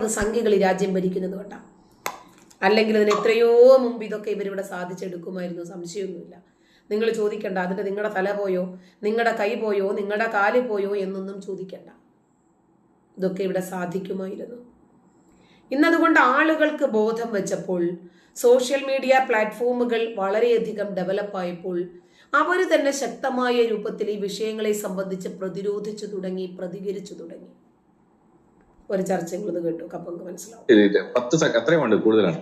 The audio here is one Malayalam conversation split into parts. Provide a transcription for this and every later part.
അത് സംഖ്യകൾ ഈ രാജ്യം ഭരിക്കുന്നത് കൊണ്ടാണ് അല്ലെങ്കിൽ അതിന് എത്രയോ മുമ്പ് ഇതൊക്കെ ഇവരിവിടെ സാധിച്ചെടുക്കുമായിരുന്നു. സംശയമൊന്നുമില്ല. നിങ്ങൾ ചോദിക്കണ്ട. അതിന്റെ നിങ്ങളുടെ തല പോയോ? നിങ്ങളുടെ കൈ പോയോ? നിങ്ങളുടെ കാൽ പോയോ എന്നൊന്നും ചോദിക്കണ്ട. ഇതൊക്കെ ഇവിടെ സാധിക്കുമായിരുന്നു. ഇന്നതുകൊണ്ട് ആളുകൾക്ക് ബോധം വെച്ചപ്പോൾ സോഷ്യൽ മീഡിയ പ്ലാറ്റ്ഫോമുകൾ വളരെയധികം ഡെവലപ്പായപ്പോൾ അവർ തന്നെ ശക്തമായ രൂപത്തിൽ ഈ വിഷയങ്ങളെ സംബന്ധിച്ച് പ്രതിരോധിച്ചു തുടങ്ങി പ്രതികരിച്ചു തുടങ്ങി. ഒരു ചർച്ചകളത് കേട്ടു. കപ്പങ്ക് മനസ്സിലാവും. പത്ത് അത്രയും വേണ്ട കൂടുതലാണ്.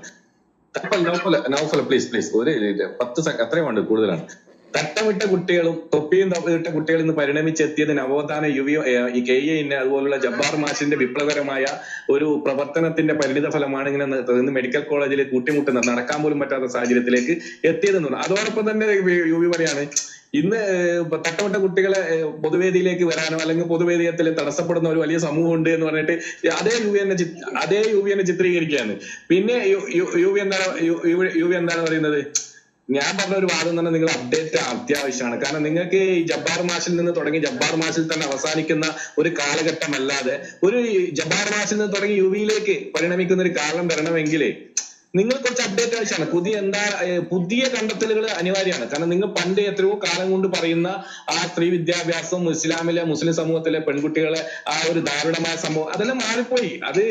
പ്ലീസ് പ്ലീസ് ഒരു പത്ത് അത്രയും കൂടുതലാണ്. തട്ടമിട്ട കുട്ടികളും തൊപ്പിയും ഇട്ട കുട്ടികളും ഇന്ന് പരിണമിച്ചെത്തിയത് നവോത്ഥാന യുവ ഈ കെ എന്നെ അതുപോലുള്ള ജബ്ബാർ മാഷിന്റെ വിപ്ലവകരമായ ഒരു പ്രവർത്തനത്തിന്റെ പരിണിത ഫലമാണ് ഇങ്ങനെ ഇന്ന് മെഡിക്കൽ കോളേജിൽ കൂട്ടിമുട്ടുന്ന നടക്കാൻ പോലും പറ്റാത്ത സാഹചര്യത്തിലേക്ക് എത്തിയതെന്നുള്ളത് അതോടൊപ്പം തന്നെ യുവി പറയാണ് ഇന്ന് തട്ടമിട്ട കുട്ടികളെ പൊതുവേദിയിലേക്ക് വരാനോ അല്ലെങ്കിൽ പൊതുവേദിയത്തിൽ തടസ്സപ്പെടുന്ന ഒരു വലിയ സമൂഹം ഉണ്ട് എന്ന് പറഞ്ഞിട്ട് അതേ യു എന്നെ അതേ യു എന്നെ ചിത്രീകരിക്കുകയാണ്. പിന്നെ യു- യു- എന്താണ് യു- എന്താണ് പറയുന്നത്? ഞാൻ പറഞ്ഞ ഒരു വാദം തന്നെ നിങ്ങൾ അപ്ഡേറ്റ് അത്യാവശ്യമാണ്. കാരണം നിങ്ങൾക്ക് ഈ ജബ്ബാർ മാഷിൽ നിന്ന് തുടങ്ങി ജബ്ബാർ മാഷിൽ തന്നെ അവസാനിക്കുന്ന ഒരു കാലഘട്ടമല്ലാതെ ഒരു ജബ്ബാർ മാഷിൽ നിന്ന് തുടങ്ങി യു വിയിലേക്ക് പരിണമിക്കുന്ന ഒരു കാലം വരണമെങ്കിൽ നിങ്ങൾ കുറച്ച് അപ്ഡേറ്റ് ആവശ്യമാണ്. പുതിയ എന്താ പുതിയ കണ്ടെത്തലുകൾ അനിവാര്യമാണ്. കാരണം നിങ്ങൾ പണ്ട് എത്രയോ കാലം കൊണ്ട് പറയുന്ന ആ സ്ത്രീ വിദ്യാഭ്യാസം ഇസ്ലാമിലെ മുസ്ലിം സമൂഹത്തിലെ പെൺകുട്ടികളെ ആ ഒരു ദാരുണമായ സംഭവം അതെല്ലാം മാറിപ്പോയി. അത്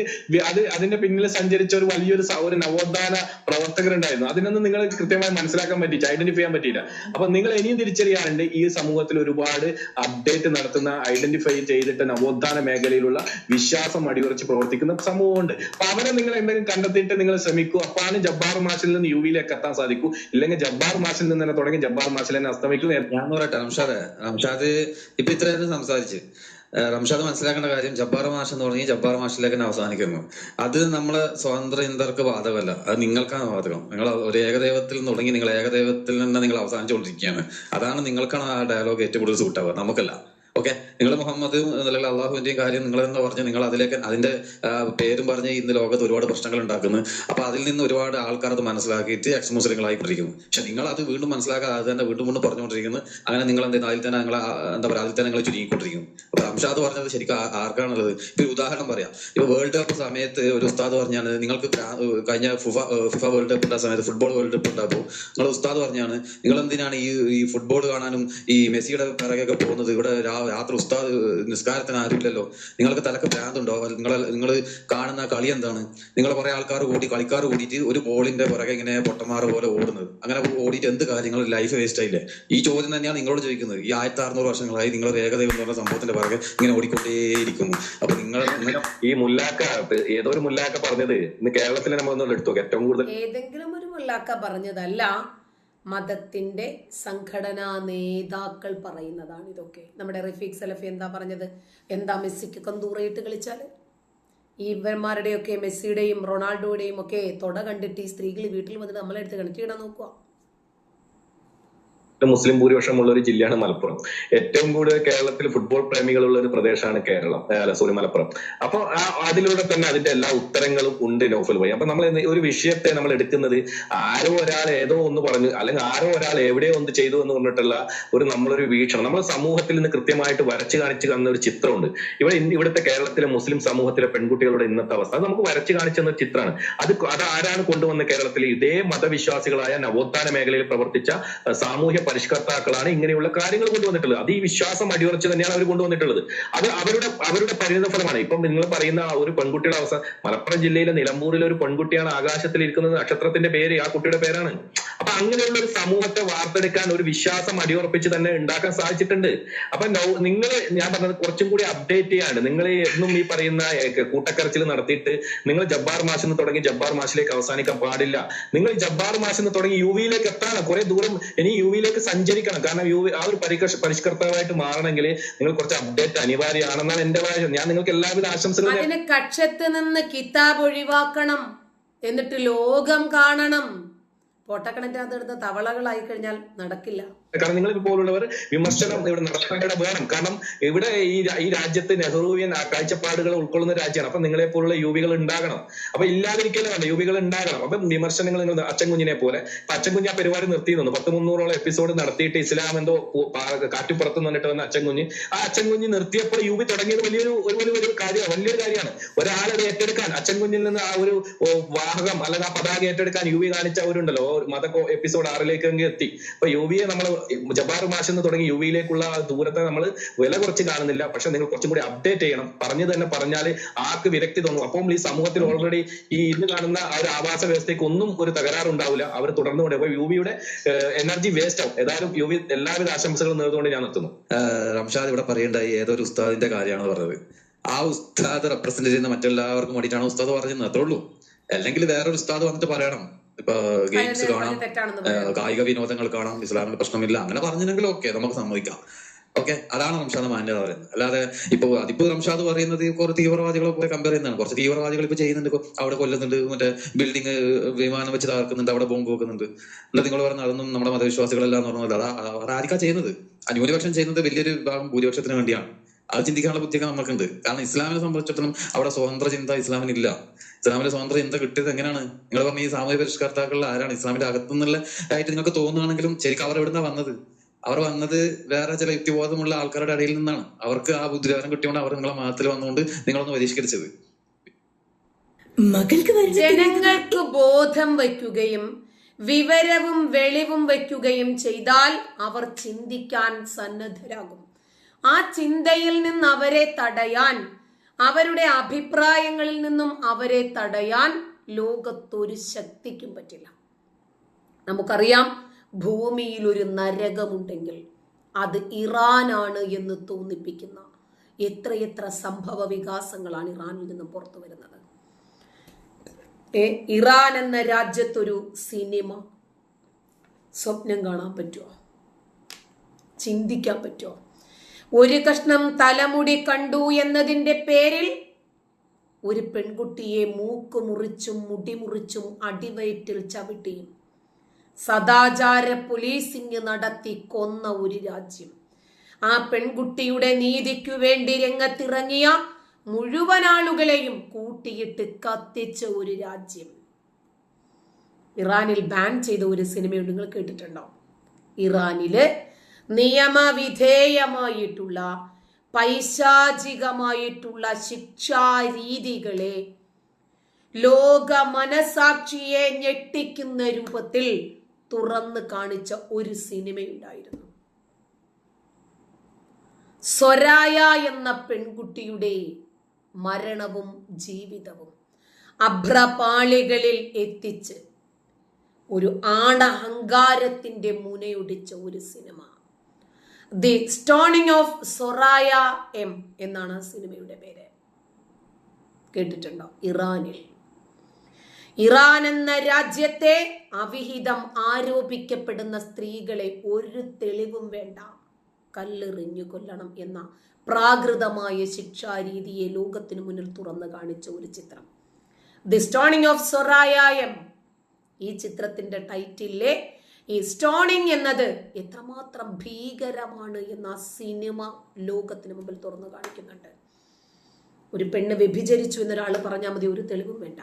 അത് അതിന്റെ പിന്നിൽ സഞ്ചരിച്ച ഒരു വലിയൊരു ഒരു നവോത്ഥാന പ്രവർത്തകരുണ്ടായിരുന്നു. അതിനൊന്നും നിങ്ങൾ കൃത്യമായി മനസ്സിലാക്കാൻ പറ്റിയില്ല ഐഡന്റിഫൈ ചെയ്യാൻ പറ്റിയില്ല. അപ്പൊ നിങ്ങൾ ഇനിയും തിരിച്ചറിയാറുണ്ട് ഈ സമൂഹത്തിൽ ഒരുപാട് അപ്ഡേറ്റ് നടത്തുന്ന ഐഡന്റിഫൈ ചെയ്തിട്ട് നവോത്ഥാന മേഖലയിലുള്ള വിശ്വാസം അടിയുറച്ച് പ്രവർത്തിക്കുന്ന സമൂഹമുണ്ട്. അപ്പൊ അവരെ നിങ്ങൾ എന്തെങ്കിലും കണ്ടെത്തിയിട്ട് നിങ്ങൾ ശ്രമിക്കൂ അപ്പാണ് ജബ്ബാർ മാഷിൽ നിന്ന് യു വിയിലേക്ക് എത്താൻ സാധിക്കൂ. ഇല്ലെങ്കിൽ ജബ്ബാർ മാഷിൽ നിന്ന് തന്നെ തുടങ്ങി ജബ്ബാർ മാഷിൽ തന്നെ അസ്തമിക്കും ഞാൻ പറയട്ടെ റംഷാദ്. റംഷാദ് ഇപ്പൊ ഇത്രയും സംസാരിച്ച്. റംഷാദ് മനസ്സിലാക്കേണ്ട കാര്യം ജബ്ബാർ മാഷ് എന്ന് തുടങ്ങി ജബ്ബാർ മാഷിലേക്ക് അവസാനിക്കുന്നു. അത് നമ്മൾ സ്വതന്ത്ര ഇന്ദർക്ക് ബാധകമല്ല. അത് നിങ്ങൾക്കാണ് ബാധകം. നിങ്ങൾ ഒരു ഏകദൈവത്തിൽ നിന്ന് തുടങ്ങി നിങ്ങൾ ഏകദൈവത്തിൽ നിന്ന് നിങ്ങൾ അവസാനിച്ചുകൊണ്ടിരിക്കുകയാണ്. അതാണ് നിങ്ങൾക്കാണ് ആ ഡയലോഗ് ഏറ്റവും കൂടുതൽ സൂട്ടാവുക നമുക്കല്ല. ഓക്കെ? നിങ്ങൾ മുഹമ്മദ് അല്ലെങ്കിൽ അള്ളാഹുവിന്റെയും കാര്യം നിങ്ങൾ എന്ന് പറഞ്ഞ് നിങ്ങൾ അതിലേക്ക് അതിന്റെ പേരും പറഞ്ഞ് ഇന്ന് ലോകത്ത് ഒരുപാട് പ്രശ്നങ്ങൾ ഉണ്ടാക്കുന്നു. അപ്പൊ അതിൽ നിന്ന് ഒരുപാട് ആൾക്കാർ അത് മനസ്സിലാക്കിയിട്ട് എക്സ് മുസ്ലിങ്ങളായി പഠിക്കുന്നു പക്ഷെ നിങ്ങൾ അത് വീണ്ടും മനസ്സിലാക്കാതെ അത് തന്നെ വീണ്ടും വീണ്ടും പറഞ്ഞുകൊണ്ടിരിക്കുന്നു. അങ്ങനെ നിങ്ങൾ എന്താ അതിൽ തന്നെ നിങ്ങൾ എന്താ പറയുക അതിൽ തന്നെ നിങ്ങൾ ചുരുങ്ങിക്കൊണ്ടിരിക്കുന്നു. അപ്പൊ അംഷാദ് പറഞ്ഞത് ശരിക്കും ആർക്കാണുള്ളത്? ഇപ്പൊ ഉദാഹരണം പറയാം. ഇപ്പൊ വേൾഡ് കപ്പ് സമയത്ത് ഒരു ഉസ്താദ് പറഞ്ഞാണ് നിങ്ങൾക്ക് കഴിഞ്ഞ ഫിഫ ഫിഫ വേൾഡ് കപ്പ് ഉണ്ടായ സമയത്ത് ഫുട്ബോൾ വേൾഡ് കപ്പ് ഉണ്ടാകുമ്പോൾ നിങ്ങൾ ഉസ്താദ് പറഞ്ഞാണ് നിങ്ങൾ എന്തിനാണ് ഈ ഈ ഫുട്ബോൾ കാണാനും ഈ മെസ്സിയുടെ പിറകെയൊക്കെ പോകുന്നത്? ഇവിടെ രാ- രാത്രി ഉസ്താദ് നിസ്കാരത്തിന് ആരുമില്ലല്ലോ. നിങ്ങൾക്ക് തലക്ക് ഭ്രാന്തുണ്ടോ നിങ്ങൾ നിങ്ങൾ കാണുന്ന കളി എന്താണ്? നിങ്ങൾ കുറെ ആൾക്കാർ കൂടി കളിക്കാർ കൂടിയിട്ട് ഒരു ബോളിന്റെ പുറകെ ഇങ്ങനെ പൊട്ടന്മാർ പോലെ ഓടുന്നത്. അങ്ങനെ ഓടിയിട്ട് എന്ത് കാര്യങ്ങൾ ലൈഫ് വേസ്റ്റ് ആയില്ലേ? ഈ ചോദ്യം തന്നെയാണ് നിങ്ങളോട് ചോദിക്കുന്നത്. ഈ ആയിരത്തി അറുന്നൂറ് വർഷങ്ങളായി നിങ്ങൾ ഏകദൈവം എന്ന് പറഞ്ഞ സംഭവത്തിന്റെ പുറകെ ഇങ്ങനെ ഓടിക്കൊണ്ടേയിരിക്കുന്നു. അപ്പൊ നിങ്ങൾ ഈ മുല്ലാക്ക ഏതോ ഒരു മുല്ലാക്ക പറഞ്ഞത് ഇന്ന് കേരളത്തിലെ നമ്മൾ ഒന്ന് എടുത്തു ഏറ്റവും കൂടുതൽ ഏതെങ്കിലും ഒരു മുല്ലാക്ക പറഞ്ഞതല്ല. മതത്തിന്റെ സംഘടനാ നേതാക്കൾ പറയുന്നതാണ് ഇതൊക്കെ. നമ്മുടെ റഫീഖ് സലഫി എന്താ പറഞ്ഞത്? എന്താ മെസ്സിക്ക് കന്തൂറയിട്ട് കളിച്ചാൽ ഇവന്മാരുടെയൊക്കെ മെസ്സിയുടെയും റൊണാൾഡോയുടെയും ഒക്കെ തൊട കണ്ടിട്ട് ഈ സ്ത്രീകൾ വീട്ടിൽ വന്നിട്ട് നമ്മളെടുത്ത് കണക്കിടാൻ നോക്കുക മുസ്ലിം ഭൂരിപക്ഷമുള്ള ഒരു ജില്ലയാണ് മലപ്പുറം. ഏറ്റവും കൂടുതൽ കേരളത്തിൽ ഫുട്ബോൾ പ്രേമികളുള്ള ഒരു പ്രദേശമാണ് കേരളം. അല്ല സോറി മലപ്പുറം. അപ്പൊ ആ അതിലൂടെ തന്നെ അതിന്റെ എല്ലാ ഉത്തരങ്ങളും ഉണ്ട് നോഫൽ വഴി അപ്പൊ നമ്മൾ ഒരു വിഷയത്തെ നമ്മൾ എടുക്കുന്നത് ആരോ ഒരാൾ ഏതോ ഒന്ന് പറഞ്ഞു അല്ലെങ്കിൽ ആരോ ഒരാൾ എവിടെയോ ഒന്ന് ചെയ്തു എന്ന് പറഞ്ഞിട്ടുള്ള ഒരു നമ്മളൊരു വീക്ഷണം. നമ്മൾ സമൂഹത്തിൽ നിന്ന് കൃത്യമായിട്ട് വരച്ചു കാണിച്ചു തന്ന ഒരു ചിത്രമുണ്ട്. ഇവിടെ ഇവിടുത്തെ കേരളത്തിലെ മുസ്ലിം സമൂഹത്തിലെ പെൺകുട്ടികളുടെ ഇന്നത്തെ അവസ്ഥ. അത് നമുക്ക് വരച്ചു കാണിച്ചു തന്ന ചിത്രമാണ്. അത് അത് ആരാണ് കൊണ്ടുവന്ന കേരളത്തിൽ? ഇതേ മതവിശ്വാസികളായ നവോത്ഥാന മേഖലയിൽ പ്രവർത്തിച്ച സാമൂഹ്യ പരിഷ്കർത്താക്കളാണ് ഇങ്ങനെയുള്ള കാര്യങ്ങൾ കൊണ്ടുവന്നിട്ടുള്ളത്. അത് ഈ വിശ്വാസം അടിയുറച്ച് തന്നെയാണ് അവർ കൊണ്ടുവന്നിട്ടുള്ളത്. അത് അവരുടെ അവരുടെ പരിണിത ഫലമാണ്. ഇപ്പം നിങ്ങൾ പറയുന്ന ഒരു പെൺകുട്ടിയുടെ അവസ്ഥ മലപ്പുറം ജില്ലയിലെ നിലമ്പൂരിലെ ഒരു പെൺകുട്ടിയാണ് ആകാശത്തിൽ ഇരിക്കുന്നത് നക്ഷത്രത്തിന്റെ പേര് ആ കുട്ടിയുടെ പേരാണ്. അപ്പൊ അങ്ങനെയുള്ള ഒരു സമൂഹത്തെ വാർത്തെടുക്കാൻ ഒരു വിശ്വാസം അടിയുറപ്പിച്ച് തന്നെ ഉണ്ടാക്കാൻ സാധിച്ചിട്ടുണ്ട്. അപ്പൊ നിങ്ങൾ ഞാൻ പറഞ്ഞത് കുറച്ചും കൂടി അപ്ഡേറ്റ് ചെയ്യാണ് നിങ്ങൾ എന്നും ഈ പറയുന്ന കൂട്ടക്കരച്ചിൽ നടത്തിയിട്ട് നിങ്ങൾ ജബ്ബാർ മാഷിൽ തുടങ്ങി ജബ്ബാർ മാഷിലേക്ക് അവസാനിക്കാൻ പാടില്ല. നിങ്ങൾ ജബ്ബാർ മാഷിൽ തുടങ്ങി യു വിയിലേക്ക് എത്താണ് കുറെ ദൂരം ഇനി യു വിയിലേക്ക് സഞ്ചരിക്കണം. കാരണം യു ആ ഒരു പരിഷ് പരിഷ്കർത്താവായിട്ട് മാറണമെങ്കിൽ നിങ്ങൾ കുറച്ച് അപ്ഡേറ്റ് അനിവാര്യമാണെന്നാണ് എന്റെ വാശം. ഞാൻ നിങ്ങൾക്ക് എല്ലാവിധ ആശംസകളും കക്ഷത്ത് നിന്ന് കിതാബ് ഒഴിവാക്കണം എന്നിട്ട് ലോകം കാണണം. പൊട്ടക്കണറ്റിനകത്ത് എടുത്ത തവളകളായി കഴിഞ്ഞാൽ നടക്കില്ല. കാരണം നിങ്ങൾ പോലുള്ളവർ വിമർശനം ഇവിടെ നടത്തേണ്ട വേണം. കാരണം ഇവിടെ ഈ ഈ രാജ്യത്ത് നെഹ്റുവിയൻ കാഴ്ചപ്പാടുകൾ ഉൾക്കൊള്ളുന്ന രാജ്യമാണ്. അപ്പൊ നിങ്ങളെ പോലുള്ള യുവികൾ ഉണ്ടാകണം. അപ്പൊ ഇല്ലാതിരിക്കലും വേണ്ട യുവികൾ ഉണ്ടാകണം. അപ്പൊ വിമർശനങ്ങൾ നിങ്ങൾ അച്ഛൻ കുഞ്ഞിനെ പോലെ അപ്പൊ അച്ഛൻ കുഞ്ഞ് ആ പരിപാടി നിർത്തി നിന്നു പത്ത് മുന്നൂറോളം എപ്പിസോഡ് നടത്തിയിട്ട് ഇസ്ലാം എന്തോ കാറ്റുപുറത്ത് വന്നിട്ട് വന്ന അച്ഛൻ കുഞ്ഞ് ആ അച്ഛൻ കുഞ്ഞ് നിർത്തിയപ്പോൾ യുവി തുടങ്ങിയത് വലിയൊരു ഒരു വലിയൊരു കാര്യമാണ് വലിയൊരു കാര്യമാണ്. ഒരാളത് ഏറ്റെടുക്കാൻ അച്ഛൻ കുഞ്ഞിൽ നിന്ന് ആ ഒരു വാഹകം അല്ലെങ്കിൽ ആ പതാക ഏറ്റെടുക്കാൻ യുവി കാണിച്ച അവരുണ്ടല്ലോ മത എപ്പിസോഡ് ആറിലേക്ക് എത്തി. അപ്പൊ യുവിയെ നമ്മൾ ജബാർ മാഷെന്ന് തുടങ്ങി യു വിയിലേക്കുള്ള ദൂരത്തെ നമ്മൾ വില കുറച്ച് കാണുന്നില്ല. പക്ഷെ നിങ്ങൾ കുറച്ചും കൂടി അപ്ഡേറ്റ് ചെയ്യണം. പറഞ്ഞു തന്നെ പറഞ്ഞാൽ ആർക്ക് വിരക്തി തോന്നും. അപ്പം ഈ സമൂഹത്തിൽ ഓൾറെഡി ഈ ഇന്ന് കാണുന്ന ആ ഒരു ആവാസ വ്യവസ്ഥയ്ക്ക് ഒന്നും ഒരു തകരാറുണ്ടാവില്ല അവർ തുടർന്നു കൊണ്ട് അപ്പൊ യു വിയുടെ എനർജി വേസ്റ്റ് ആവും. ഏതായാലും യു വി എല്ലാവിധ ആശംസകളും നേർന്നുകൊണ്ട് ഞാൻ നിർത്തുന്നു. റംഷാദ് ഇവിടെ പറയേണ്ടായി ഏതൊരു ഉസ്താദിന്റെ കാര്യമാണ് പറഞ്ഞത്? ആ ഉസ്താദ് റെപ്രസെന്റ് ചെയ്യുന്ന മറ്റെല്ലാവർക്കും വേണ്ടിയിട്ടാണ് ഉസ്താദ് പറഞ്ഞത്? അത്രേ ഉള്ളൂ. അല്ലെങ്കിൽ വേറൊരു ഉസ്താദ് വന്നിട്ട് പറയണം. ഇപ്പൊ ഗെയിംസ് കാണാം. കായിക വിനോദങ്ങൾ കാണാം ഇസ്ലാമിന് പ്രശ്നമില്ല അങ്ങനെ പറഞ്ഞില്ലെങ്കിൽ ഓക്കെ നമുക്ക് സമ്മതിക്കാം. ഓക്കെ അതാണ് റംഷാദ് മാന്യത പറയുന്നത്. അല്ലാതെ ഇപ്പൊ അതിപ്പോ റംഷാദ് പറയുന്നത് കുറെ തീവ്രവാദികളെ പോലെ കമ്പയർ ചെയ്യുന്നതാണ്. കുറച്ച് തീവ്രവാദികൾ ഇപ്പൊ ചെയ്യുന്നുണ്ട്. ഇപ്പൊ അവിടെ കൊല്ലുന്നുണ്ട് മറ്റേ ബിൽഡിംഗ് വിമാനം വെച്ച് തകർക്കുന്നുണ്ട് അവിടെ ബോംബ് വെക്കുന്നുണ്ട്. എന്നിട്ട് നിങ്ങൾ പറഞ്ഞ അതൊന്നും നമ്മുടെ മതവിശ്വാസികളല്ല എന്ന് പറഞ്ഞത് അതാ അതായിരിക്കാ ചെയ്യുന്നത്. ന്യൂനപക്ഷം ചെയ്യുന്നത് വലിയൊരു വിഭാഗം ഭൂരിപക്ഷത്തിന് വേണ്ടിയാണ്. അത് ചിന്തിക്കാനുള്ള ബുദ്ധിയൊക്കെ നമുക്കുണ്ട് കാരണം ഇസ്ലാമിനെ സംബന്ധിച്ചിടത്തോളം അവിടെ സ്വതന്ത്ര ചിന്ത ഇസ്ലാമിനില്ല. ഇസ്ലാമിന്റെ സ്വതന്ത്ര ചിന്ത കിട്ടിയത് എങ്ങനെയാണ്? നിങ്ങൾ പറഞ്ഞ ഈ സാമൂഹ്യ പരിഷ്കർത്താക്കളിൽ ആരാണ്? ഇസ്ലാമിന്റെ അകത്തുനിന്നുള്ള ആയിട്ട് നിങ്ങൾക്ക് തോന്നുകയാണെങ്കിലും ശരിക്കും അവർ എവിടുന്നാ വന്നത്? അവർ വന്നത് വേറെ ചില യുക്തിബോധമുള്ള ആൾക്കാരുടെ ഇടയിൽ നിന്നാണ്. അവർക്ക് ആ ബുദ്ധിവാരം കിട്ടിയോണ്ട് അവർ നിങ്ങളെ മതത്തിൽ വന്നുകൊണ്ട് നിങ്ങളൊന്ന് പരിഷ്കരിച്ചത് മകൾക്ക് ജനങ്ങൾക്ക് ബോധം വയ്ക്കുകയും വിവരവും വെളിവും വയ്ക്കുകയും ചെയ്താൽ അവർ ചിന്തിക്കാൻ സന്നദ്ധരാകും. ആ ചിന്തയിൽ നിന്ന് അവരെ തടയാൻ അവരുടെ അഭിപ്രായങ്ങളിൽ നിന്നും അവരെ തടയാൻ ലോകത്തൊരു ശക്തിക്കും പറ്റില്ല. നമുക്കറിയാം ഭൂമിയിൽ ഒരു നരകമുണ്ടെങ്കിൽ അത് ഇറാനാണ് എന്ന് തോന്നിപ്പിക്കുന്ന എത്രയെത്ര സംഭവ വികാസങ്ങളാണ് ഇറാനിൽ നിന്നും പുറത്തു വരുന്നത്. ഇറാൻ എന്ന രാജ്യത്തൊരു സിനിമ സ്വപ്നം കാണാൻ പറ്റുമോ ചിന്തിക്കാൻ പറ്റുമോ ഒരു കഷ്ണം തലമുടി കണ്ടു എന്നതിന്റെ പേരിൽ ഒരു പെൺകുട്ടിയെ മൂക്ക് മുറിച്ചും മുടി മുറിച്ചും അടിവയറ്റിൽ ചവിട്ടിയും സദാചാര പോലീസിംഗ് നടത്തി കൊന്ന ഒരു രാജ്യം. ആ പെൺകുട്ടിയുടെ നീതിക്കു വേണ്ടി രംഗത്തിറങ്ങിയ മുഴുവൻ ആളുകളെയും കൂട്ടിയിട്ട് കത്തിച്ച ഒരു രാജ്യം. ഇറാനിൽ ബാൻ ചെയ്ത ഒരു സിനിമയുണ്ട്. നിങ്ങൾ കേട്ടിട്ടുണ്ടോ? ഇറാനിൽ നിയമവിധേയമായിട്ടുള്ള പൈശാചികമായിട്ടുള്ള ശിക്ഷാരീതികളെ ലോക മനസാക്ഷിയെ ഞെട്ടിക്കുന്ന രൂപത്തിൽ തുറന്നു കാണിച്ച ഒരു സിനിമയുണ്ടായിരുന്നു. സ്വരായ എന്ന പെൺകുട്ടിയുടെ മരണവും ജീവിതവും അഭ്രപാളികളിൽ എത്തിച്ച് ഒരു ആണഹങ്കാരത്തിന്റെ മുനയൊടിച്ച ഒരു cinema. The stoning of Soraya M എന്നാണ് സിനിമയുടെ പേര്. കേട്ടിട്ടുണ്ടോ? ഇറാനിൽ. ഇറാൻ എന്ന രാജ്യത്തെ അവിഹിതം ആരോപിക്കപ്പെടുന്ന സ്ത്രീകളെ ഒരു തെളിവും വേണ്ട. കല്ലെറിഞ്ഞു കൊല്ലണം എന്ന പ്രാകൃതമായ ശിക്ഷാരീതിയെ ലോകത്തിനു മുന്നിൽ തുറന്നു കാണിച്ച ഒരു ചിത്രം. The stoning of Soraya M ഈ ചിത്രത്തിന്റെ ടൈറ്റിലെ ഈ സ്റ്റോണിങ് എന്നത് എത്രമാത്രം ഭീകരമാണ് എന്ന ആ സിനിമ ലോകത്തിന് മുമ്പിൽ തുറന്നു കാണിക്കുന്നുണ്ട്. ഒരു പെണ്ണ് വ്യഭിചരിച്ചു എന്നൊരാൾ പറഞ്ഞാൽ മതി ഒരു തെളിവും വേണ്ട.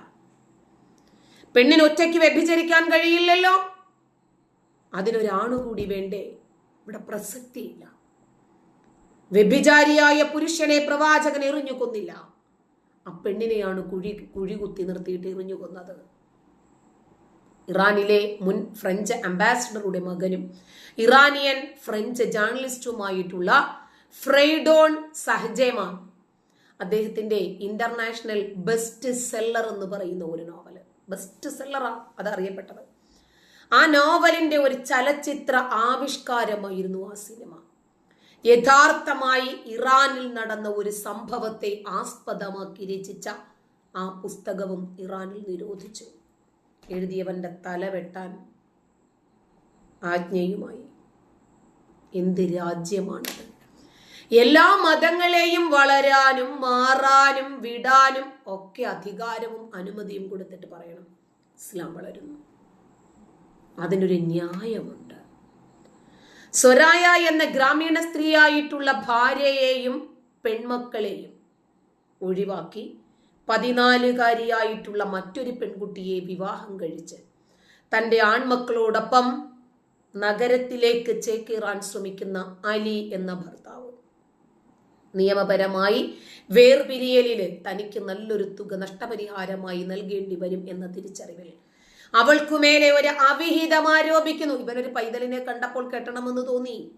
പെണ്ണിന് ഒറ്റയ്ക്ക് വ്യഭിചരിക്കാൻ കഴിയില്ലല്ലോ. അതിനൊരാണു കൂടി വേണ്ടേ? ഇവിടെ പ്രസക്തിയില്ല. വ്യഭിചാരിയായ പുരുഷനെ പ്രവാചകൻ എറിഞ്ഞു കൊന്നില്ല. ആ പെണ്ണിനെയാണ് കുഴി കുഴി കുത്തി നിർത്തിയിട്ട് എറിഞ്ഞു കൊന്നത്. ഇറാനിലെ മുൻ ഫ്രഞ്ച് അംബാസിഡറുടെ മകനും ഇറാനിയൻ ഫ്രഞ്ച് ജേർണലിസ്റ്റുമായിട്ടുള്ള ഫ്രെയ്ഡോൺ സഹജേമാൻ അദ്ദേഹത്തിന്റെ ഇന്റർനാഷണൽ ബെസ്റ്റ് സെല്ലർ എന്ന് പറയുന്ന ഒരു നോവൽ ബെസ്റ്റ് സെല്ലറാ അത് അറിയപ്പെട്ടത് ആ നോവലിന്റെ ഒരു ചലച്ചിത്ര ആവിഷ്കാരമായിരുന്നു ആ സിനിമ. യഥാർത്ഥമായി ഇറാനിൽ നടന്ന ഒരു സംഭവത്തെ ആസ്പദമാക്കി രചിച്ച ആ പുസ്തകവും ഇറാനിൽ നിരോധിച്ചു. എഴുതിയവന്റെ തല വെട്ടാൻ ആജ്ഞയുമായി. എന്ത് രാജ്യമാണത്? എല്ലാ മതങ്ങളെയും വളരാനും മാറാനും വിടാനും ഒക്കെ അധികാരവും അനുമതിയും കൊടുത്തിട്ട് പറയണം. ഇസ്ലാം വളരുന്നു. അതിനൊരു ന്യായമുണ്ട്. സ്വരായ എന്ന ഗ്രാമീണ സ്ത്രീയായിട്ടുള്ള ഭാര്യയെയും പെൺമക്കളെയും ഒഴിവാക്കി പതിനാലുകാരിയായിട്ടുള്ള മറ്റൊരു പെൺകുട്ടിയെ വിവാഹം കഴിച്ച് തന്റെ ആൺമക്കളോടൊപ്പം നഗരത്തിലേക്ക് ചേക്കേറാൻ ശ്രമിക്കുന്ന അലി എന്ന ഭർത്താവ്. നിയമപരമായി വേർപിരിയലിൽ തനിക്ക് നല്ലൊരു തുക നഷ്ടപരിഹാരമായി നൽകേണ്ടി വരും എന്ന തിരിച്ചറിവിൽ അവൾക്കുമേലെ ഒരു അവിഹിതം ആരോപിക്കുന്നു. ഇവനൊരു പൈതലിനെ കണ്ടപ്പോൾ കെട്ടണമെന്ന് തോന്നി.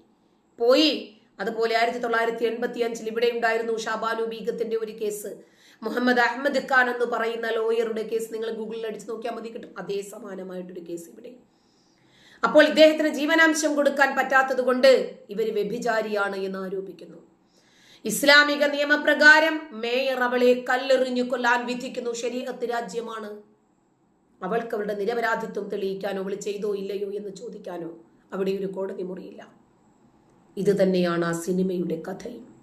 പോയി. അതുപോലെ ആയിരത്തി തൊള്ളായിരത്തി എൺപത്തി അഞ്ചിൽ ഇവിടെ ഉണ്ടായിരുന്നു ഷാബാനു ബീഗത്തിന്റെ ഒരു കേസ്. മുഹമ്മദ് അഹമ്മദ് ഖാൻ എന്ന് പറയുന്ന ലോയറുടെ കേസ് നിങ്ങൾ ഗൂഗിളിൽ അടിച്ചു നോക്കിയാൽ മതി കിട്ടും. അതേ സമാനമായിട്ടൊരു കേസ് ഇവിടെ. അപ്പോൾ ഇദ്ദേഹത്തിന് ജീവനാംശം കൊടുക്കാൻ പറ്റാത്തത് കൊണ്ട് ഇവർ വ്യഭിചാരിയാണ് എന്ന് ആരോപിക്കുന്നു. ഇസ്ലാമിക നിയമപ്രകാരം മേയർ അവളെ കല്ലെറിഞ്ഞു കൊല്ലാൻ വിധിക്കുന്നു. ശരീരത്ത് രാജ്യമാണ്. അവൾക്ക് അവളുടെ നിരപരാധിത്വം തെളിയിക്കാനോ അവൾ ചെയ്തോ ഇല്ലയോ എന്ന് ചോദിക്കാനോ അവിടെ ഒരു കോടതി മുറിയില്ല. ഇത് തന്നെയാണ് ആ സിനിമയുടെ കഥയും.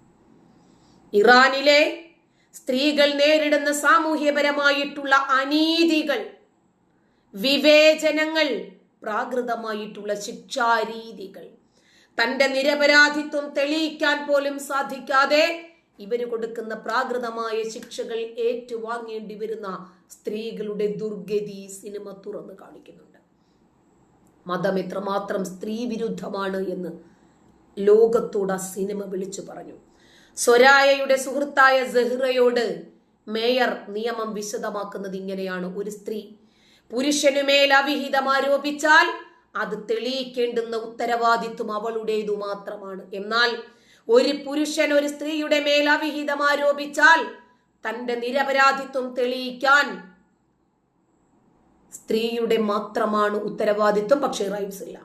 ഇറാനിലെ സ്ത്രീകൾ നേരിടുന്ന സാമൂഹ്യപരമായിട്ടുള്ള അനീതികൾ വിവേചനങ്ങൾ പ്രാകൃതമായിട്ടുള്ള ശിക്ഷാരീതികൾ. തന്റെ നിരപരാധിത്വം തെളിയിക്കാൻ പോലും സാധിക്കാതെ ഇവർ കൊടുക്കുന്ന പ്രാകൃതമായ ശിക്ഷകൾ ഏറ്റുവാങ്ങേണ്ടി വരുന്ന സ്ത്രീകളുടെ ദുർഗതി സിനിമ തുറന്നു കാണിക്കുന്നുണ്ട്. മതം എത്രമാത്രം സ്ത്രീ വിരുദ്ധമാണ് എന്ന് ലോകത്തോട് ആ സിനിമ വിളിച്ചു പറഞ്ഞു. സ്വരായയുടെ സുഹൃത്തായ സെഹ്റയോട് മേയർ നിയമം വിശദമാക്കുന്നത് ഇങ്ങനെയാണ്. ഒരു സ്ത്രീ പുരുഷനുമേൽ അവിഹിതം ആരോപിച്ചാൽ അത് തെളിയിക്കേണ്ടുന്ന ഉത്തരവാദിത്വം അവളുടേതു മാത്രമാണ്. എന്നാൽ ഒരു പുരുഷൻ ഒരു സ്ത്രീയുടെ മേൽ അവിഹിതം ആരോപിച്ചാൽ തന്റെ നിരപരാധിത്വം തെളിയിക്കാൻ സ്ത്രീയുടെ മാത്രമാണ് ഉത്തരവാദിത്വം പക്ഷേ റൈറ്റ്സ് ഇല്ല.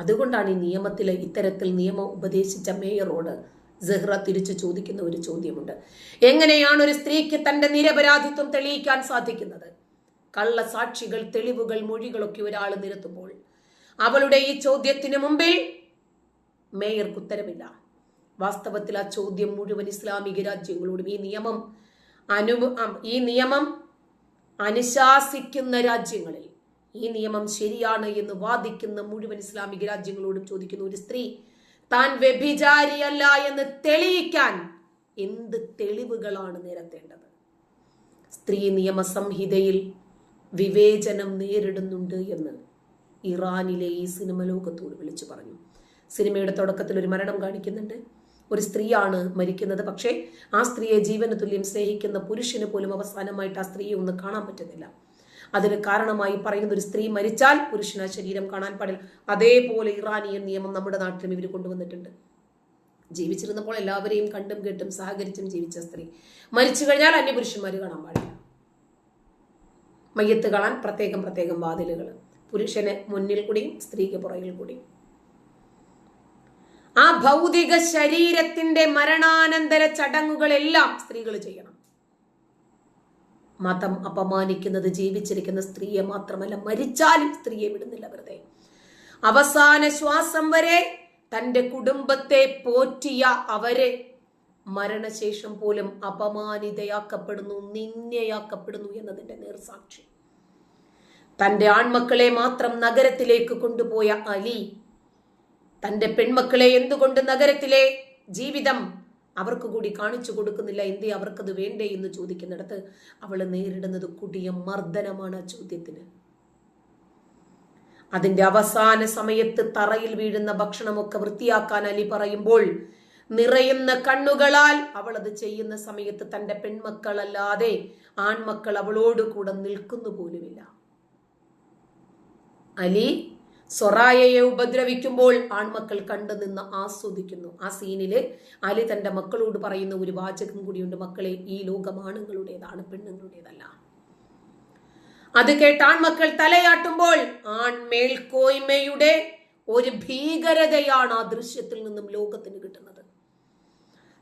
അതുകൊണ്ടാണ് ഈ നിയമത്തിൽ ഇത്തരത്തിൽ നിയമം ഉപദേശിച്ച മേയറോട് സെഹ്റ തിരിച്ചു ചോദിക്കുന്ന ഒരു ചോദ്യമുണ്ട്. എങ്ങനെയാണ് ഒരു സ്ത്രീക്ക് തന്റെ നിരപരാധിത്വം തെളിയിക്കാൻ സാധിക്കുന്നത്? കള്ളസാക്ഷികൾ തെളിവുകൾ മൊഴികളൊക്കെ ഒരാൾ നിരത്തുമ്പോൾ അവളുടെ ഈ ചോദ്യത്തിന് മുമ്പിൽ മേയർക്ക് ഉത്തരമില്ല. വാസ്തവത്തിൽ ആ ചോദ്യം മുഴുവൻ ഇസ്ലാമിക രാജ്യങ്ങളോടും ഈ നിയമം അനു ഈ നിയമം അനുശാസിക്കുന്ന രാജ്യങ്ങളിൽ ഈ നിയമം ശരിയാണ് എന്ന് വാദിക്കുന്ന മുഴുവൻ ഇസ്ലാമിക രാജ്യങ്ങളോടും ചോദിക്കുന്ന ഒരു സ്ത്രീ താൻ വ്യഭിചാരിയല്ല എന്ന് തെളിയിക്കാൻ എന്ത് തെളിവുകളാണ് നിരത്തേണ്ടത്? സ്ത്രീ നിയമ സംഹിതയിൽ വിവേചനം നേരിടുന്നുണ്ട് എന്ന് ഇറാനിലെ ഈ സിനിമ ലോകത്തോട് വിളിച്ചു പറഞ്ഞു. സിനിമയുടെ തുടക്കത്തിൽ ഒരു മരണം കാണിക്കുന്നുണ്ട്. ഒരു സ്ത്രീയാണ് മരിക്കുന്നത്. പക്ഷേ ആ സ്ത്രീയെ ജീവന തുല്യം സ്നേഹിക്കുന്ന പുരുഷന് പോലും അവസാനമായിട്ട് ആ സ്ത്രീയെ ഒന്ന് കാണാൻ പറ്റുന്നില്ല. അതിന് കാരണമായി പറയുന്ന ഒരു സ്ത്രീ മരിച്ചാൽ പുരുഷന് ശരീരം കാണാൻ പാടില്ല. അതേപോലെ ഇറാനിയൻ നിയമം നമ്മുടെ നാട്ടിലും ഇവർ കൊണ്ടുവന്നിട്ടുണ്ട്. ജീവിച്ചിരുന്നപ്പോൾ എല്ലാവരെയും കണ്ടും കേട്ടും സഹകരിച്ചും ജീവിച്ച സ്ത്രീ. മരിച്ചു കഴിഞ്ഞാൽ അന്യപുരുഷന്മാർ കാണാൻ പാടില്ല. മയ്യത്ത് കാണാൻ പ്രത്യേകം പ്രത്യേകം വാതിലുകൾ പുരുഷന് മുന്നിൽ കൂടിയും സ്ത്രീക്ക് പുറകിൽ കൂടിയും ആ ഭൗതിക ശരീരത്തിന്റെ മരണാനന്തര ചടങ്ങുകളെല്ലാം സ്ത്രീകൾ ചെയ്യണം. മതം അപമാനിക്കുന്നത് ജീവിച്ചിരിക്കുന്ന സ്ത്രീയെ മാത്രമല്ല മരിച്ചാലും സ്ത്രീയെ വിടുന്നില്ല വെറുതെ. അവസാന ശ്വാസം വരെ തന്റെ കുടുംബത്തെ പോറ്റിയ അവരെ മരണശേഷം പോലും അപമാനിതയാക്കപ്പെടുന്നു നിന്ദയാക്കപ്പെടുന്നു എന്നതിന്റെ നേർസാക്ഷി. തന്റെ ആൺമക്കളെ മാത്രം നഗരത്തിലേക്ക് കൊണ്ടുപോയ അലി തന്റെ പെൺമക്കളെ എന്തുകൊണ്ട് നഗരത്തിലെ ജീവിതം അവർക്ക് കൂടി കാണിച്ചു കൊടുക്കുന്നില്ല എന്തേ അവർക്കത് വേണ്ടേ എന്ന് ചോദിക്കുന്നിടത്ത് അവൾ നേരിടുന്നത് കുടിയ മർദ്ദനമാണ് ആ ചോദ്യത്തിന്. അതിന്റെ അവസാന സമയത്ത് തറയിൽ വീഴുന്ന ഭക്ഷണമൊക്കെ വൃത്തിയാക്കാൻ അലി പറയുമ്പോൾ നിറയുന്ന കണ്ണുകളാൽ അവൾ അത് ചെയ്യുന്ന സമയത്ത് തന്റെ പെൺമക്കളല്ലാതെ ആൺമക്കൾ അവളോട് കൂടെ നിൽക്കുന്നു പോലുമില്ല. അലി സൊറായയെ ഉപദ്രവിക്കുമ്പോൾ ആൺമക്കൾ കണ്ടു നിന്ന് ആസ്വദിക്കുന്നു. ആ സീനിൽ അലി തന്റെ മക്കളോട് പറയുന്ന ഒരു വാചകം കൂടിയുണ്ട്. മക്കളെ ഈ ലോകം ആണുങ്ങളുടേതാണ് പെണ്ണുങ്ങളുടേതല്ല. അത് കേട്ട് ആൺമക്കൾ തലയാട്ടുമ്പോൾ ആൺമേൽക്കോയ്മയുടെ ഒരു ഭീകരതയാണ് ആ ദൃശ്യത്തിൽ നിന്നും ലോകത്തിന് കിട്ടുന്നത്.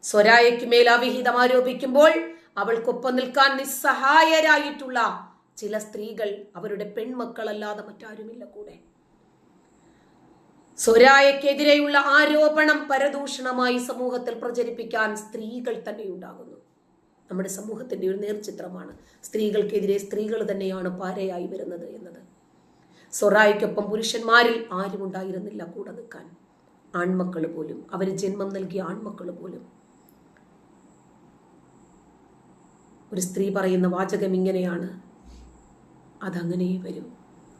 സ്വരായയ്ക്ക് മേൽ അവിഹിതം ആരോപിക്കുമ്പോൾ അവൾക്കൊപ്പം നിൽക്കാൻ നിസ്സഹായരായിട്ടുള്ള ചില സ്ത്രീകൾ അവരുടെ പെൺമക്കളല്ലാതെ മറ്റാരുമില്ല കൂടെ. സ്വരായക്കെതിരെയുള്ള ആരോപണം പരദൂഷണമായി സമൂഹത്തിൽ പ്രചരിപ്പിക്കാൻ സ്ത്രീകൾ തന്നെ ഉണ്ടാകുന്നു നമ്മുടെ സമൂഹത്തിന്റെ ഒരു നേർചിത്രമാണ് സ്ത്രീകൾക്കെതിരെ സ്ത്രീകൾ തന്നെയാണ് പാരയായി വരുന്നത് എന്നത്. സൊറായിക്കൊപ്പം പുരുഷന്മാരിൽ ആരും ഉണ്ടായിരുന്നില്ല കൂടെ നിൽക്കാൻ. ആൺമക്കൾ പോലും അവർ ജന്മം നൽകിയ ആൺമക്കൾ പോലും. ഒരു സ്ത്രീ പറയുന്ന വാചകം ഇങ്ങനെയാണ് അതങ്ങനെ വരും.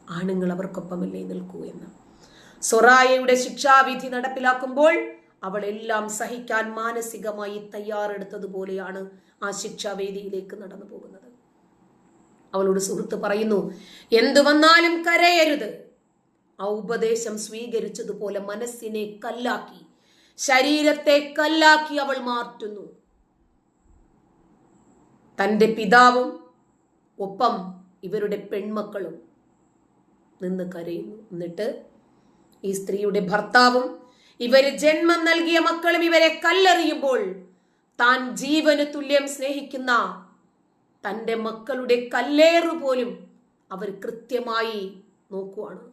ആണുങ്ങൾ അവർക്കൊപ്പമല്ലേ നിൽക്കൂ എന്ന്. സൊറായയുടെ ശിക്ഷാവിധി നടപ്പിലാക്കുമ്പോൾ അവൾ എല്ലാം സഹിക്കാൻ മാനസികമായി തയ്യാറെടുത്തതുപോലെയാണ് ആ ശിക്ഷാവേദിയിലേക്ക് നടന്നു പോകുന്നത്. അവളോട് സുഹൃത്ത് പറയുന്നു എന്തു വന്നാലും കരയരുത്. ആ ഉപദേശം സ്വീകരിച്ചതുപോലെ മനസ്സിനെ കല്ലാക്കി ശരീരത്തെ കല്ലാക്കി അവൾ മാറ്റുന്നു. തന്റെ പിതാവും ഒപ്പം ഇവരുടെ പെൺമക്കളും നിന്ന് കരയുന്നു. എന്നിട്ട് ഈ സ്ത്രീയുടെ ഭർത്താവും ഇവർ ജന്മം നൽകിയ മക്കളും ഇവരെ കല്ലെറിയുമ്പോൾ താൻ ജീവന് തുല്യം സ്നേഹിക്കുന്ന തന്റെ മക്കളുടെ കല്ലേറു പോലും അവർ കൃത്യമായി നോക്കുവാണ്.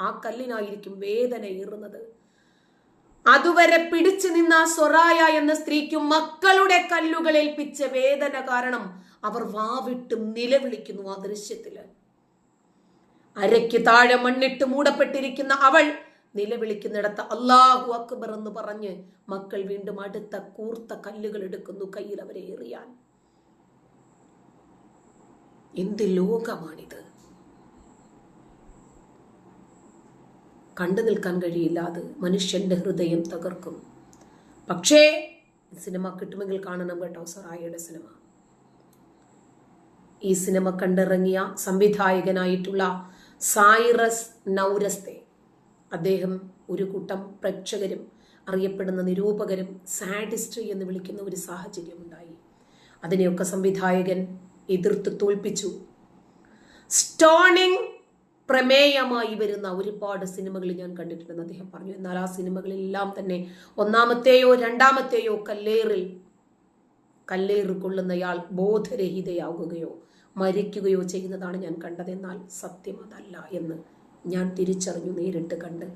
ആ കല്ലിനായിരിക്കും വേദന ഏറുന്നത്. അതുവരെ പിടിച്ചു നിന്ന സൊറായ എന്ന സ്ത്രീക്കും മക്കളുടെ കല്ലുകൾ ഏൽപ്പിച്ച വേദന കാരണം അവർ വാവിട്ട് നിലവിളിക്കുന്നു ആ ദൃശ്യത്തിൽ. അരയ്ക്ക് താഴെ മണ്ണിട്ട് മൂടപ്പെട്ടിരിക്കുന്ന അവൾ നിലവിളിക്കുന്നിടത്ത് അള്ളാഹു അക്ബർ എന്ന് പറഞ്ഞ് മക്കൾ വീണ്ടും അടുത്ത കൂർത്ത കല്ലുകൾ എടുക്കുന്നു കയ്യിൽ അവരെ എറിയാൻ. എന്ത് ലോകമാണിത്? കണ്ടു നിൽക്കാൻ കഴിയില്ല അത് മനുഷ്യന്റെ ഹൃദയം തകർക്കും. പക്ഷേ സിനിമ കിട്ടുമെങ്കിൽ കാണണം കേട്ടോ സറായിയുടെ സിനിമ. ഈ സിനിമ കണ്ടിറങ്ങിയ സംവിധായകനായിട്ടുള്ള സായിറസ് നൗരസ്തെ. അദ്ദേഹം ഒരു കൂട്ടം പ്രേക്ഷകരും അറിയപ്പെടുന്ന നിരൂപകരും സാഡിസ്റ്റ് എന്ന് വിളിക്കുന്ന ഒരു സാഹചര്യമുണ്ടായി അതിനെയൊക്കെ സംവിധായകൻ എതിർത്ത് തോൽപ്പിച്ചു. സ്റ്റോണിങ് പ്രമേയമായി വരുന്ന ഒരുപാട് സിനിമകൾ ഞാൻ കണ്ടിട്ടുണ്ടെന്ന് അദ്ദേഹം പറഞ്ഞു. എന്നാൽ ആ സിനിമകളെല്ലാം തന്നെ ഒന്നാമത്തെയോ രണ്ടാമത്തെയോ കല്ലേറിൽ കല്ലേറ് കൊള്ളുന്നയാൾ ബോധരഹിതയാകുകയോ മരിക്കുകയോ ചെയ്യുന്നതാണ് ഞാൻ കണ്ടത്. എന്നാൽ സത്യം അതല്ല എന്ന് ഞാൻ തിരിച്ചറിഞ്ഞു നേരിട്ട് കണ്ട്.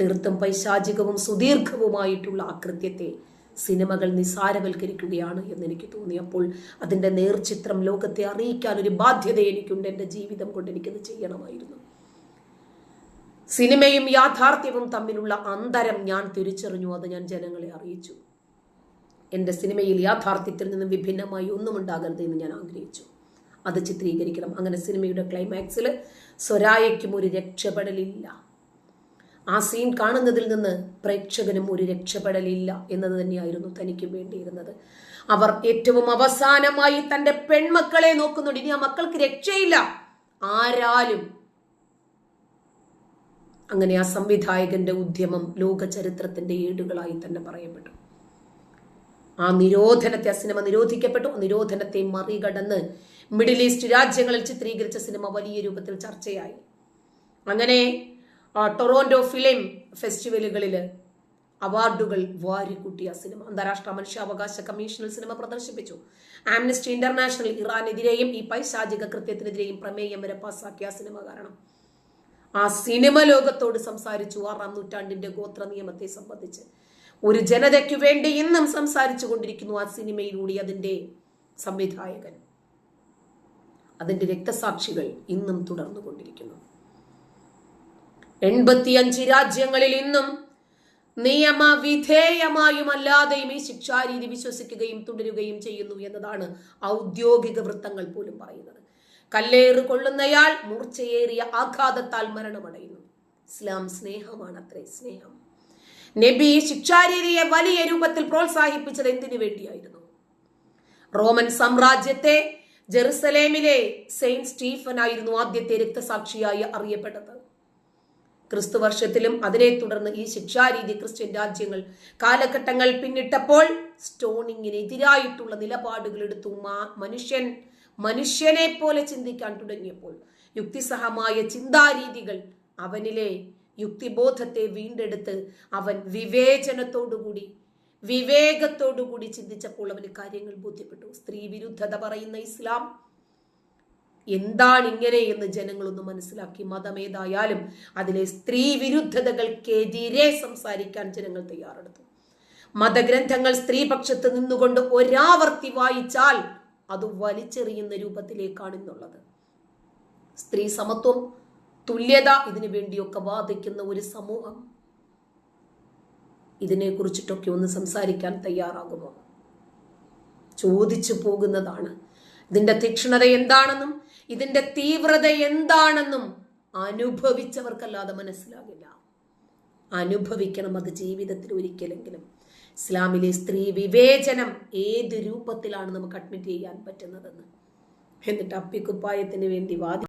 തീർത്തും പൈശാചികവും സുദീർഘവുമായിട്ടുള്ള ആകൃത്യത്തെ സിനിമകൾ നിസാരവൽക്കരിക്കുകയാണ് എന്ന് എനിക്ക് തോന്നിയപ്പോൾ അതിന്റെ നേർചിത്രം ലോകത്തെ അറിയിക്കാൻ ഒരു ബാധ്യത എനിക്കുണ്ട്. എന്റെ ജീവിതം കൊണ്ട് എനിക്കത് ചെയ്യണമായിരുന്നു. സിനിമയും യാഥാർത്ഥ്യവും തമ്മിലുള്ള അന്തരം ഞാൻ തിരിച്ചറിഞ്ഞു. അത് ഞാൻ ജനങ്ങളെ അറിയിച്ചു. എന്റെ സിനിമയിൽ യാഥാർത്ഥ്യത്തിൽ നിന്നും വിഭിന്നമായി ഒന്നും ഉണ്ടാകരുത് എന്ന് ഞാൻ ആഗ്രഹിച്ചു. അത് ചിത്രീകരിക്കണം. അങ്ങനെ സിനിമയുടെ ക്ലൈമാക്സിൽ സ്വരായയ്ക്കും ഒരു രക്ഷപ്പെടലില്ല. ആ സീൻ കാണുന്നതിൽ നിന്ന് പ്രേക്ഷകനും ഒരു രക്ഷപ്പെടലില്ല എന്നത് തന്നെയായിരുന്നു തനിക്കും വേണ്ടിയിരുന്നത്. അവർ ഏറ്റവും അവസാനമായി തന്റെ പെൺമക്കളെ നോക്കുന്നുണ്ട്. ഇനി ആ മക്കൾക്ക് രക്ഷയില്ല. ആരാലും. അങ്ങനെ ആ സംവിധായകന്റെ ഉദ്യമം ലോക ചരിത്രത്തിന്റെ ഏടുകളായി തന്നെ പറയപ്പെട്ടു. ആ നിരോധനത്തെ ആ സിനിമ നിരോധിക്കപ്പെട്ടു. നിരോധനത്തെ മറികടന്ന് മിഡിൽ ഈസ്റ്റ് രാജ്യങ്ങളിൽ ചിത്രീകരിച്ച സിനിമ വലിയ രൂപത്തിൽ ചർച്ചയായി. അങ്ങനെ ടൊറോണ്ടോ ഫിലിം ഫെസ്റ്റിവലുകളിൽ അവാർഡുകൾ വാരിക്കൂട്ടിയ സിനിമ അന്താരാഷ്ട്ര മനുഷ്യാവകാശ കമ്മീഷനിൽ സിനിമ പ്രദർശിപ്പിച്ചു. ആംനസ്റ്റി ഇന്റർനാഷണൽ ഇറാനെതിരെയും ഈ പൈശാചിക കൃത്യത്തിനെതിരെയും പ്രമേയം വരെ പാസാക്കിയ സിനിമ കാരണം. ആ സിനിമ ലോകത്തോട് സംസാരിച്ചു ആറാം നൂറ്റാണ്ടിന്റെ ഗോത്ര നിയമത്തെ സംബന്ധിച്ച്. ഒരു ജനതയ്ക്കു വേണ്ടി ഇന്നും സംസാരിച്ചു കൊണ്ടിരിക്കുന്നു ആ സിനിമയിലൂടെ അതിന്റെ സംവിധായകൻ. അതിന്റെ രക്തസാക്ഷികൾ ഇന്നും തുടർന്നുകൊണ്ടിരിക്കുന്നു. എൺപത്തിയഞ്ച് രാജ്യങ്ങളിൽ ഇന്നും നിയമവിധേയമായും അല്ലാതെയും ഈ ശിക്ഷാരീതി വിശ്വസിക്കുകയും തുടരുകയും ചെയ്യുന്നു എന്നതാണ് ഔദ്യോഗിക വൃത്തങ്ങൾ പോലും പറയുന്നത്. കല്ലേറ് കൊള്ളുന്നയാൾ മൂർച്ചയേറിയ ആഘാതത്താൽ മരണമടയുന്നു. ഇസ്ലാം സ്നേഹമാണ് അത്രേ സ്നേഹം. നബി ശിക്ഷാരീതിയെ വലിയ രൂപത്തിൽ പ്രോത്സാഹിപ്പിച്ചത് എന്തിനു വേണ്ടിയായിരുന്നു? റോമൻ സാമ്രാജ്യത്തെ ജെറുസലേമിലെ സെയിന്റ് സ്റ്റീഫൻ ആയിരുന്നു ആദ്യത്തെ രക്തസാക്ഷിയായി അറിയപ്പെട്ടത്. ക്രിസ്തു വർഷത്തിലും അതിനെ തുടർന്ന് ഈ ശിക്ഷാരീതി ക്രിസ്ത്യൻ രാജ്യങ്ങൾ കാലഘട്ടങ്ങൾ പിന്നിട്ടപ്പോൾ സ്റ്റോണിങ്ങിനെതിരായിട്ടുള്ള നിലപാടുകൾ എടുത്തു മനുഷ്യൻ മനുഷ്യനെ പോലെ ചിന്തിക്കാൻ തുടങ്ങിയപ്പോൾ യുക്തിസഹമായ ചിന്താരീതികൾ അവനിലെ യുക്തിബോധത്തെ വീണ്ടെടുത്ത് അവൻ വിവേചനത്തോടുകൂടി വിവേകത്തോടുകൂടി ചിന്തിച്ചപ്പോൾ അവന് കാര്യങ്ങൾ ബോധ്യപ്പെട്ടു. സ്ത്രീ വിരുദ്ധത പറയുന്ന ഇസ്ലാം എന്താണ് ഇങ്ങനെ എന്ന് ജനങ്ങളൊന്ന് മനസ്സിലാക്കി. മതമേതായാലും അതിലെ സ്ത്രീ വിരുദ്ധതകൾക്കെതിരെ സംസാരിക്കാൻ ജനങ്ങൾ തയ്യാറെടുത്തു. മതഗ്രന്ഥങ്ങൾ സ്ത്രീപക്ഷത്ത് നിന്നുകൊണ്ട് ഒരാവർത്തി വായിച്ചാൽ അത് വലിച്ചെറിയുന്ന രൂപത്തിലേക്കാണ് ഇന്നുള്ളത്. സ്ത്രീ സമത്വം തുല്യത ഇതിനു വേണ്ടിയൊക്കെ വാദിക്കുന്ന ഒരു സമൂഹം ഇതിനെക്കുറിച്ചിട്ടൊക്കെ ഒന്ന് സംസാരിക്കാൻ തയ്യാറാകുമോ? ചോദിച്ചു പോകുന്നതാണ്. ഇതിന്റെ തീക്ഷ്ണത എന്താണെന്നും ഇതിന്റെ തീവ്രത എന്താണെന്നും അനുഭവിച്ചവർക്കല്ലാതെ മനസ്സിലാകില്ല. അനുഭവിക്കണം അത് ജീവിതത്തിൽ ഒരിക്കലെങ്കിലും. ഇസ്ലാമിലെ സ്ത്രീ വിവേചനം ഏത് രൂപത്തിലാണ് നമുക്ക് അഡ്മിറ്റ് ചെയ്യാൻ പറ്റുന്നതെന്ന്. എന്നിട്ട് അപ്പിക്കുപ്പായത്തിന് വേണ്ടി വാദി